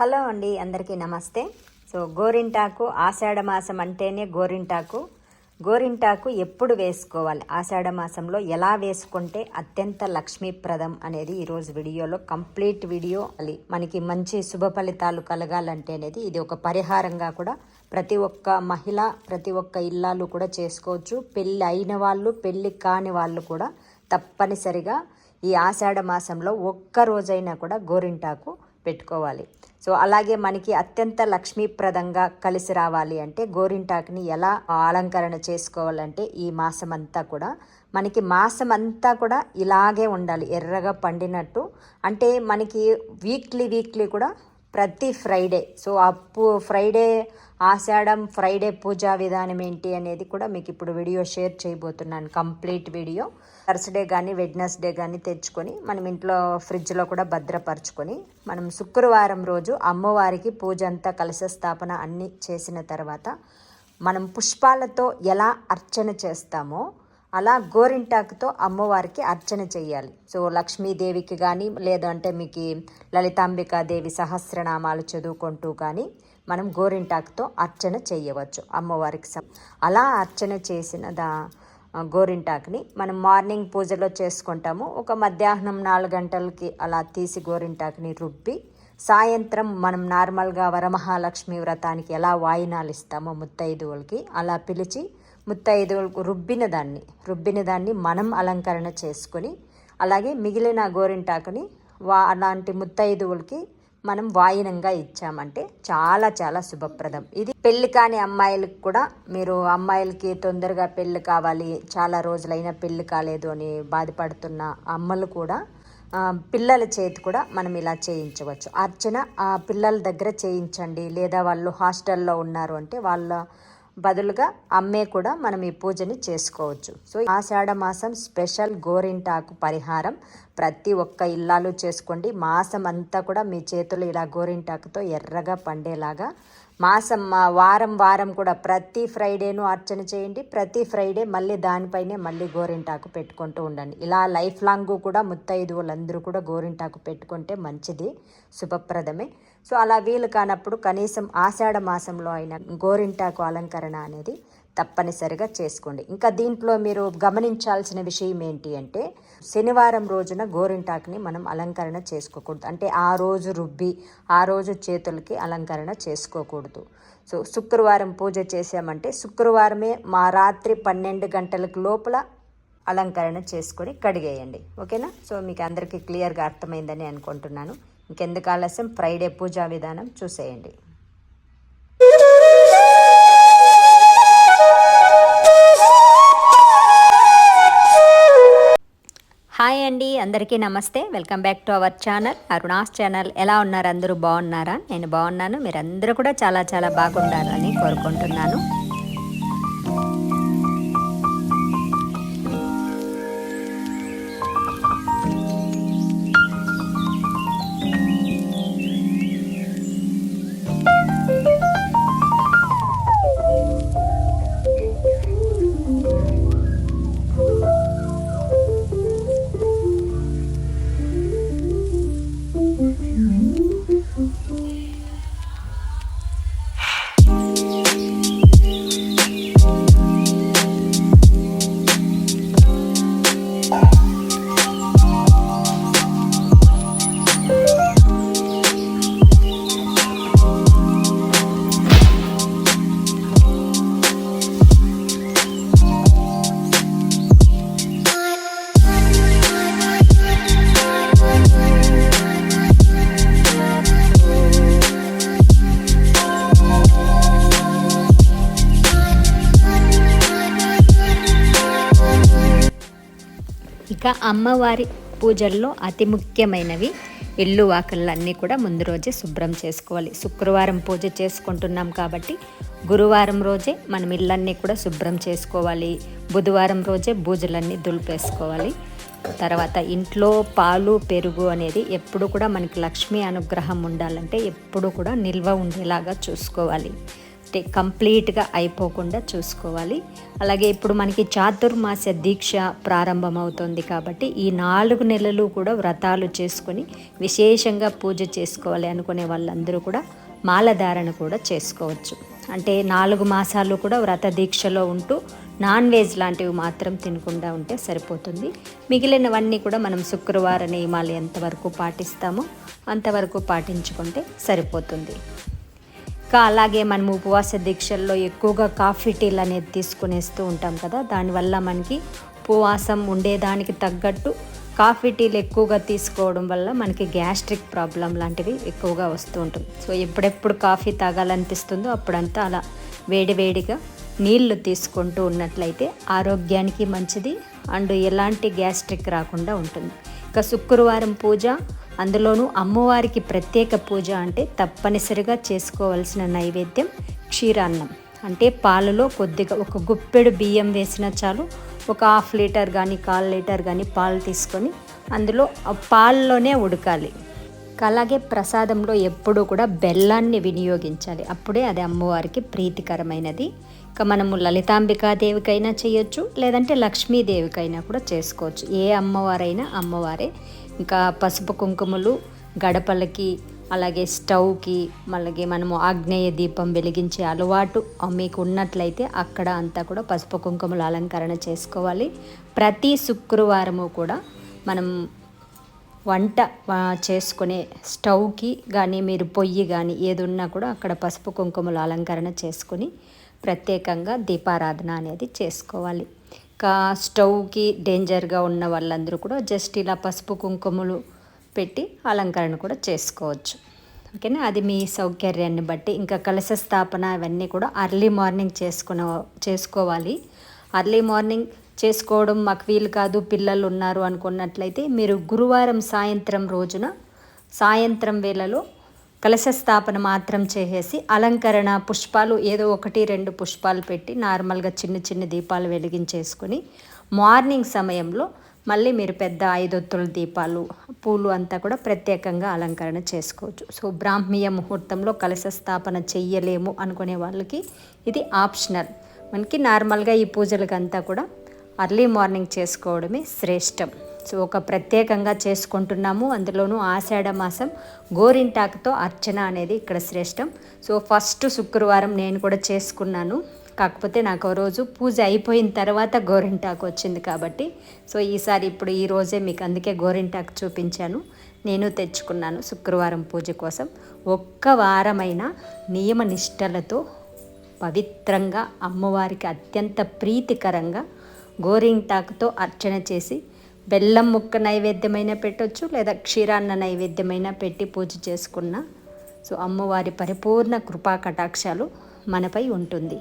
Hello అండి అందరికీ నమస్తే. సో గోరింటాకు ఆషాఢ మాసం అంటేనే గోరింటాకు. గోరింటాకు ఎప్పుడు వేసుకోవాలి? ఆషాఢ మాసంలో ఎలా వేసుకుంటే అత్యంత లక్ష్మీప్రదం అనేది ఈరోజు వీడియోలో కంప్లీట్ వీడియో అది. మనకి మంచి శుభ ఫలితాలు కలగాలంటే అనేది ఇది ఒక పరిహారంగా కూడా ప్రతి ఒక్క మహిళ ప్రతి ఒక్క ఇల్లాలు కూడా చేసుకోవచ్చు. పెళ్ళి అయిన వాళ్ళు పెళ్ళి కాని వాళ్ళు కూడా తప్పనిసరిగా ఈ ఆషాఢ మాసంలో ఒక్క రోజైనా కూడా గోరింటాకు పెట్టుకోవాలి. సో అలాగే మనకి అత్యంత లక్ష్మీప్రదంగా కలిసి రావాలి అంటే గోరింటాకుని ఎలా అలంకరణ చేసుకోవాలంటే ఈ మాసం అంతా కూడా మనకి మాసం అంతా కూడా ఇలాగే ఉండాలి ఎర్రగా పండినట్టు. అంటే మనకి వీక్లీ వీక్లీ కూడా ప్రతి ఫ్రైడే. సో అప్పు ఫ్రైడే ఆషాఢం ఫ్రైడే పూజా విధానం ఏంటి అనేది కూడా మీకు ఇప్పుడు వీడియో షేర్ చేయబోతున్నాను. Complete video. థర్స్డే కానీ వెడ్నెస్డే కానీ తెచ్చుకొని మనం ఇంట్లో ఫ్రిడ్జ్లో కూడా భద్రపరచుకొని మనం శుక్రవారం రోజు అమ్మవారికి పూజ అంతా కలశ స్థాపన అన్నీ చేసిన తర్వాత మనం పుష్పాలతో ఎలా అర్చన చేస్తామో అలా గోరింటాకుతో అమ్మవారికి అర్చన చేయాలి. సో లక్ష్మీదేవికి కానీ లేదంటే మీకు లలితాంబికాదేవి సహస్రనామాలు చదువుకుంటూ కానీ మనం గోరింటాకుతో అర్చన చేయవచ్చు. అమ్మవారికి అలా అర్చన చేసిన దా గోరింటాకుని మనం మార్నింగ్ పూజలో చేసుకుంటాము. ఒక మధ్యాహ్నం నాలుగు గంటలకి అలా తీసి గోరింటాకుని రుబ్బి సాయంత్రం మనం నార్మల్గా వరమహాలక్ష్మి వ్రతానికి ఎలా వాయినాలు ఇస్తామో ముత్తైదువులకి అలా పిలిచి ముత్తైదువులకు రుబ్బిన దాన్ని రుబ్బిన దాన్ని మనం అలంకరణ చేసుకొని అలాగే మిగిలిన గోరింటాకుని వా అలాంటి ముత్తైదువులకి మనం వాయినంగా ఇచ్చామంటే చాలా చాలా శుభప్రదం. ఇది పెళ్ళి కాని అమ్మాయిలకు కూడా మీరు అమ్మాయిలకి తొందరగా పెళ్ళి కావాలి చాలా రోజులైనా పెళ్ళి కాలేదు అని బాధపడుతున్న అమ్మలు కూడా పిల్లల చేతి కూడా మనం ఇలా చేయించవచ్చు. అర్చన ఆ పిల్లల దగ్గర చేయించండి లేదా వాళ్ళు హాస్టల్లో ఉన్నారు అంటే వాళ్ళ బదులుగా అమ్మే కూడా మనం ఈ పూజని చేసుకోవచ్చు. సో ఆషాఢ మాసం స్పెషల్ గోరింటాకు పరిహారం. ప్రతి ఒక్క ఇల్లాలు చేసుకోండి. మాసం అంతా కూడా మీ చేతులు ఇలా గోరింటాకుతో ఎర్రగా పండేలాగా. మాసం వారం వారం కూడా ప్రతి ఫ్రైడేను అర్చన చేయండి. ప్రతి ఫ్రైడే మళ్ళీ దానిపైనే మళ్ళీ గోరింటాకు పెట్టుకుంటూ ఉండండి. ఇలా లైఫ్ లాంగ్ కూడా ముత్తైదువులందరూ కూడా గోరింటాకు పెట్టుకుంటే మంచిది. శుభప్రదమే. సో అలా వీలు కానప్పుడు కనీసం ఆషాఢ మాసంలో అయిన గోరింటాకు అలంకరణ అనేది తప్పనిసరిగా చేసుకోండి. ఇంకా దీంట్లో మీరు గమనించాల్సిన విషయం ఏంటి అంటే శనివారం రోజున గోరింటాకుని మనం అలంకరణ చేసుకోకూడదు. అంటే ఆ రోజు రుబ్బి ఆ రోజు చేతులకి అలంకరణ చేసుకోకూడదు. సో శుక్రవారం పూజ చేసామంటే శుక్రవారమే మా రాత్రి పన్నెండు గంటలకు లోపల అలంకరణ చేసుకొని కడిగేయండి. ఓకేనా? సో మీకు అందరికీ క్లియర్గా అర్థమైందని అనుకుంటున్నాను. ఇంకెందుకు ఆలస్యం? ఫ్రైడే పూజా విధానం చూసేయండి. హాయ్ అండి అందరికీ నమస్తే. Welcome back to our channel Aruna's channel ఎలా ఉన్నారు? అందరూ బాగున్నారా? నేను బాగున్నాను. మీరందరూ కూడా చాలా చాలా బాగుండాలని కోరుకుంటున్నాను. ఇక అమ్మవారి పూజల్లో అతి ముఖ్యమైనవి ఇల్లు వాకళ్ళన్నీ కూడా ముందు రోజే శుభ్రం చేసుకోవాలి. శుక్రవారం పూజ చేసుకుంటున్నాం కాబట్టి గురువారం రోజే మనం ఇళ్ళన్నీ కూడా శుభ్రం చేసుకోవాలి. బుధవారం రోజే బూజులన్నీ దులిపేసుకోవాలి. తర్వాత ఇంట్లో పాలు పెరుగు అనేది ఎప్పుడు కూడా మనకి లక్ష్మీ అనుగ్రహం ఉండాలంటే ఎప్పుడు కూడా నిల్వ ఉండేలాగా చూసుకోవాలి. కంప్లీట్గా అయిపోకుండా చూసుకోవాలి. అలాగే ఇప్పుడు మనకి చాతుర్మాస దీక్ష ప్రారంభమవుతుంది కాబట్టి ఈ నాలుగు నెలలు కూడా వ్రతాలు చేసుకొని విశేషంగా పూజ చేసుకోవాలి అనుకునే వాళ్ళందరూ కూడా మాలధారణ కూడా చేసుకోవచ్చు. అంటే నాలుగు మాసాలు కూడా వ్రత దీక్షలో ఉంటూ నాన్ వెజ్ లాంటివి మాత్రం తినకుండా ఉంటే సరిపోతుంది. మిగిలినవన్నీ కూడా మనం శుక్రవార నియమాలు ఎంతవరకు పాటిస్తామో అంతవరకు పాటించుకుంటే సరిపోతుంది. అలాగే మనం ఉపవాస దీక్షల్లో ఎక్కువగా కాఫీ టీలు అనేది తీసుకునేస్తూ ఉంటాం కదా. దానివల్ల మనకి ఉపవాసం ఉండేదానికి తగ్గట్టు కాఫీ టీలు ఎక్కువగా తీసుకోవడం వల్ల మనకి గ్యాస్ట్రిక్ ప్రాబ్లం లాంటివి ఎక్కువగా వస్తూ ఉంటుంది. సో ఎప్పుడెప్పుడు కాఫీ తాగాలనిపిస్తుందో అప్పుడంతా అలా వేడివేడిగా నీళ్ళు తీసుకుంటూ ఉన్నట్లయితే ఆరోగ్యానికి మంచిది. అండ్ ఎలాంటి గ్యాస్ట్రిక్ రాకుండా ఉంటుంది. ఇక శుక్రవారం పూజ అందులోనూ అమ్మవారికి ప్రత్యేక పూజ అంటే తప్పనిసరిగా చేసుకోవాల్సిన నైవేద్యం క్షీరాన్నం. అంటే పాలలో కొద్దిగా ఒక గుప్పెడు బియ్యం వేసిన చాలు ఒక హాఫ్ లీటర్ కానీ కాల్ లీటర్ కానీ పాలు తీసుకొని అందులో పాల్లోనే పాలలోనే ఉడకాలి. అలాగే ప్రసాదంలో ఎప్పుడూ కూడా బెల్లాన్ని వినియోగించాలి. అప్పుడే అది అమ్మవారికి ప్రీతికరమైనది. ఇక మనము లలితాంబికాదేవికైనా చేయొచ్చు లేదంటే లక్ష్మీదేవికైనా కూడా చేసుకోవచ్చు. ఏ అమ్మవారైనా అమ్మవారే. ఇంకా పసుపు కుంకుమలు గడపలకి అలాగే స్టవ్కి అలాగే మనము ఆగ్నేయ దీపం వెలిగించే అలవాటు మీకు ఉన్నట్లయితే అక్కడ అంతా కూడా పసుపు కుంకుమలు అలంకరణ చేసుకోవాలి. ప్రతి శుక్రవారము కూడా మనం వంట చేసుకునే స్టవ్కి కానీ మీరు పొయ్యి కానీ ఏది ఉన్నా కూడా అక్కడ పసుపు కుంకుమలు అలంకరణ చేసుకొని ప్రత్యేకంగా దీపారాధన అనేది చేసుకోవాలి. ఇంకా స్టవ్కి డేంజర్గా ఉన్న వాళ్ళందరూ కూడా జస్ట్ ఇలా పసుపు కుంకుమలు పెట్టి అలంకరణ కూడా చేసుకోవచ్చు. ఓకేనా? అది మీ సౌకర్యాన్ని బట్టి. ఇంకా కలశ స్థాపన అవన్నీ కూడా అర్లీ మార్నింగ్ చేసుకున్న చేసుకోవాలి. అర్లీ మార్నింగ్ చేసుకోవడం మాకు వీలు కాదు పిల్లలు ఉన్నారు అనుకున్నట్లయితే మీరు గురువారం సాయంత్రం రోజున సాయంత్రం వేళలో కలశ స్థాపన మాత్రం చేసేసి అలంకరణ పుష్పాలు ఏదో ఒకటి రెండు పుష్పాలు పెట్టి నార్మల్గా చిన్న చిన్న దీపాలు వెలిగించేసుకొని మార్నింగ్ సమయంలో మళ్ళీ మీరు పెద్ద ఐదొత్తుల దీపాలు పూలు అంతా కూడా ప్రత్యేకంగా అలంకరణ చేసుకోవచ్చు. సో బ్రాహ్మీయ ముహూర్తంలో కలశ స్థాపన చెయ్యలేము అనుకునే వాళ్ళకి ఇది ఆప్షనల్. మనకి నార్మల్గా ఈ పూజలకంతా కూడా అర్లీ మార్నింగ్ చేసుకోవడమే శ్రేష్టం. ఒక ప్రత్యేకంగా చేసుకుంటున్నాము. అందులోనూ ఆషాఢ మాసం గోరింటాకుతో అర్చన అనేది ఇక్కడ శ్రేష్టం. సో ఫస్ట్ శుక్రవారం నేను కూడా చేసుకున్నాను. కాకపోతే నాకు రోజు పూజ అయిపోయిన తర్వాత గోరింటాకు వచ్చింది కాబట్టి సో ఈసారి ఇప్పుడు ఈ రోజే మీకు అందుకే గోరింటాకు చూపించాను. నేను తెచ్చుకున్నాను శుక్రవారం పూజ కోసం. ఒక్క వారమైన నియమ నిష్టలతో పవిత్రంగా అమ్మవారికి అత్యంత ప్రీతికరంగా గోరింటాకుతో అర్చన చేసి బెల్లం ముక్క నైవేద్యమైనా పెట్టవచ్చు లేదా క్షీరాన్న నైవేద్యమైనా పెట్టి పూజ చేసుకున్న. సో అమ్మవారి పరిపూర్ణ కృపా కటాక్షాలు మనపై ఉంటుంది.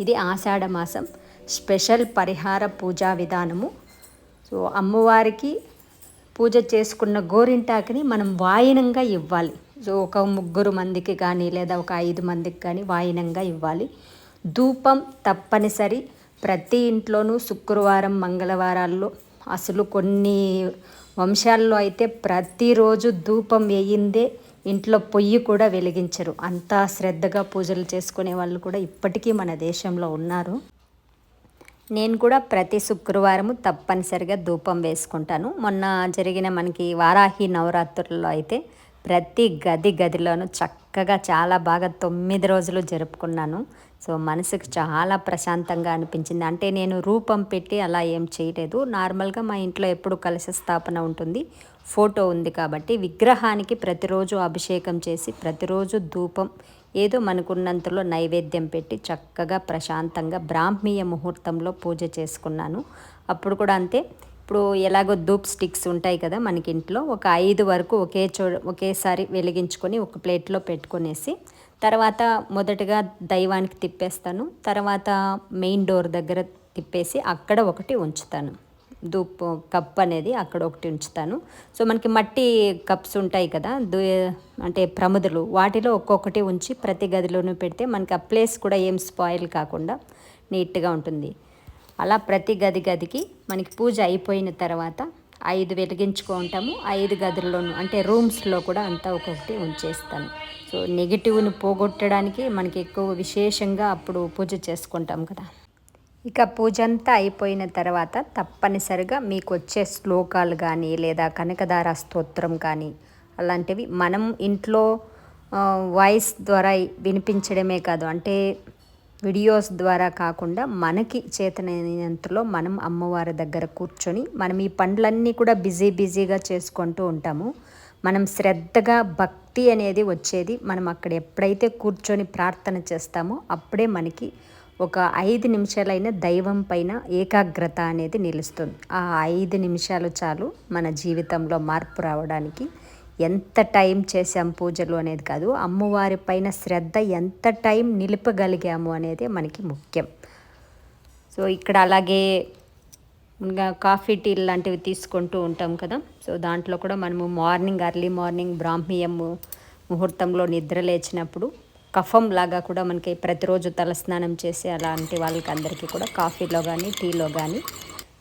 ఇది ఆషాఢ మాసం స్పెషల్ పరిహార పూజా విధానము. సో అమ్మవారికి పూజ చేసుకున్న గోరింటాకుని మనం వాయినంగా ఇవ్వాలి. సో ఒక ముగ్గురు మందికి కానీ లేదా ఒక ఐదు మందికి కానీ వాయినంగా ఇవ్వాలి. ధూపం తప్పనిసరి. ప్రతి ఇంట్లోనూ శుక్రవారం మంగళవారాల్లో అసలు కొన్ని వంశాల్లో అయితే ప్రతిరోజు ధూపం వేయిందే ఇంట్లో పొయ్యి కూడా వెలిగించరు. అంతా శ్రద్ధగా పూజలు చేసుకునే వాళ్ళు కూడా ఇప్పటికీ మన దేశంలో ఉన్నారు. నేను కూడా ప్రతి శుక్రవారము తప్పనిసరిగా ధూపం వేసుకుంటాను. మొన్న జరిగిన మనకి వారాహి నవరాత్రుల్లో అయితే ప్రతి గది గదిలోనూ చక్కగా చాలా బాగా తొమ్మిది రోజులు జరుపుకున్నాను. సో మనసుకు చాలా ప్రశాంతంగా అనిపించింది. అంటే నేను రూపం పెట్టి అలా ఏం చేయలేదు. నార్మల్గా మా ఇంట్లో ఎప్పుడు కలశ స్థాపన ఉంటుంది. ఫోటో ఉంది కాబట్టి విగ్రహానికి ప్రతిరోజు అభిషేకం చేసి ప్రతిరోజు ధూపం ఏదో మనకున్నంతలో నైవేద్యం పెట్టి చక్కగా ప్రశాంతంగా బ్రాహ్మీయ ముహూర్తంలో పూజ చేసుకున్నాను. అప్పుడు కూడా అంతే ఇప్పుడు ఎలాగో ధూప్ స్టిక్స్ ఉంటాయి కదా మనకి ఇంట్లో ఒక ఐదు వరకు ఒకే చో ఒకేసారి వెలిగించుకొని ఒక ప్లేట్లో పెట్టుకునేసి తర్వాత మొదటగా దైవానికి తిప్పేస్తాను తర్వాత మెయిన్ డోర్ దగ్గర తిప్పేసి అక్కడ ఒకటి ఉంచుతాను. ధూప్ కప్ అనేది అక్కడ ఒకటి ఉంచుతాను. సో మనకి మట్టి కప్స్ ఉంటాయి కదా దు అంటే ప్రముదులు వాటిలో ఒక్కొక్కటి ఉంచి ప్రతి గదిలోనూ పెడితే మనకి ఆ ప్లేస్ కూడా ఏం స్పాయిల్ కాకుండా నీట్గా ఉంటుంది. అలా ప్రతి గది గదికి మనకి పూజ అయిపోయిన తర్వాత ఐదు వెలిగించుకుంటాము ఐదు గదుల్లోనూ అంటే రూమ్స్లో కూడా అంతా ఒక్కొక్కటి ఉంచేస్తాను. సో నెగిటివ్ని పోగొట్టడానికి మనకి ఎక్కువ విశేషంగా అప్పుడు పూజ చేసుకుంటాం కదా. ఇక పూజ అంతా అయిపోయిన తర్వాత తప్పనిసరిగా మీకు వచ్చే శ్లోకాలు కానీ లేదా కనకదార స్తోత్రం కానీ అలాంటివి మనం ఇంట్లో వాయిస్ ద్వారా వినిపించడమే కాదు. అంటే వీడియోస్ ద్వారా కాకుండా మనకి చేతనైనంతలో మనం అమ్మవారి దగ్గర కూర్చొని మనం ఈ పనులన్నీ కూడా బిజీ బిజీగా చేసుకుంటూ ఉంటాము. మనం శ్రద్ధగా భక్తి అనేది వచ్చేది మనం అక్కడ ఎప్పుడైతే కూర్చొని ప్రార్థన చేస్తామో అప్పుడే మనకి ఒక ఐదు నిమిషాలైన దైవం పైన ఏకాగ్రత అనేది నిలుస్తుంది. ఆ ఐదు నిమిషాలు చాలు మన జీవితంలో మార్పు రావడానికి ఎంత టైం చేసాం పూజలు అనేది కాదు అమ్మవారి పైన శ్రద్ధ ఎంత టైం నిలపగలిగాము అనేది మనకి ముఖ్యం. సో ఇక్కడ అలాగే ఇంకా కాఫీ టీ లాంటివి తీసుకుంటూ ఉంటాం కదా. సో దాంట్లో కూడా మనము మార్నింగ్ అర్లీ మార్నింగ్ బ్రాహ్మీయం ముహూర్తంలో నిద్ర లేచినప్పుడు కఫం లాగా కూడా మనకి ప్రతిరోజు తలస్నానం చేసే అలాంటి వాళ్ళకి అందరికీ కూడా కాఫీలో కానీ టీలో కానీ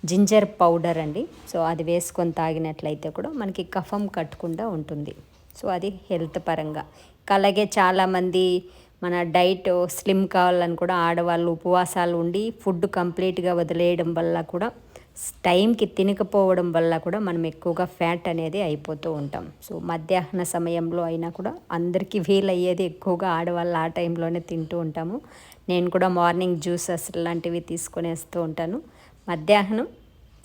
జింజర్ పౌడర్ అండి. సో అది వేసుకొని తాగినట్లయితే కూడా మనకి కఫం కట్టకుండా ఉంటుంది. సో అది హెల్త్ పరంగా. అలాగే చాలామంది మన డైట్ స్లిమ్ కావాలని కూడా ఆడవాళ్ళు ఉపవాసాలు ఉండి ఫుడ్ కంప్లీట్గా వదిలేయడం వల్ల కూడా టైంకి తినకపోవడం వల్ల కూడా మనం ఎక్కువగా ఫ్యాట్ అనేది అయిపోతూ ఉంటాం. సో మధ్యాహ్న సమయంలో అయినా కూడా అందరికీ వీలయ్యేది ఎక్కువగా ఆడవాళ్ళు ఆ టైంలోనే తింటూ ఉంటాము. నేను కూడా మార్నింగ్ జ్యూసెస్ లాంటివి తీసుకునేస్తూ ఉంటాను. మధ్యాహ్నం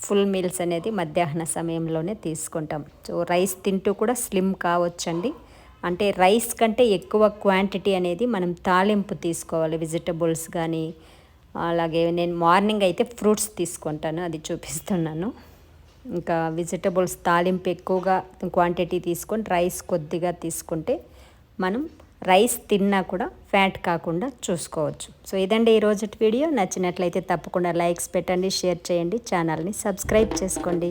ఫుల్ మీల్స్ అనేది మధ్యాహ్న సమయంలోనే తీసుకుంటాం. సో రైస్ తింటూ కూడా స్లిమ్ కావచ్చండి. అంటే రైస్ కంటే ఎక్కువ క్వాంటిటీ అనేది మనం తాలింపు తీసుకోవాలి వెజిటబుల్స్ కానీ అలాగే నేను మార్నింగ్ అయితే ఫ్రూట్స్ తీసుకుంటాను అది చూపిస్తున్నాను. ఇంకా వెజిటబుల్స్ తాలింపు ఎక్కువగా క్వాంటిటీ తీసుకొని రైస్ కొద్దిగా తీసుకుంటే మనం రైస్ తిన్నా కూడా ఫ్యాట్ కాకుండా చూసుకోవచ్చు. సో ఇదండి ఈరోజు వీడియో. నచ్చినట్లయితే తప్పకుండా లైక్స్ పెట్టండి షేర్ చేయండి ఛానల్ని సబ్స్క్రైబ్ చేసుకోండి.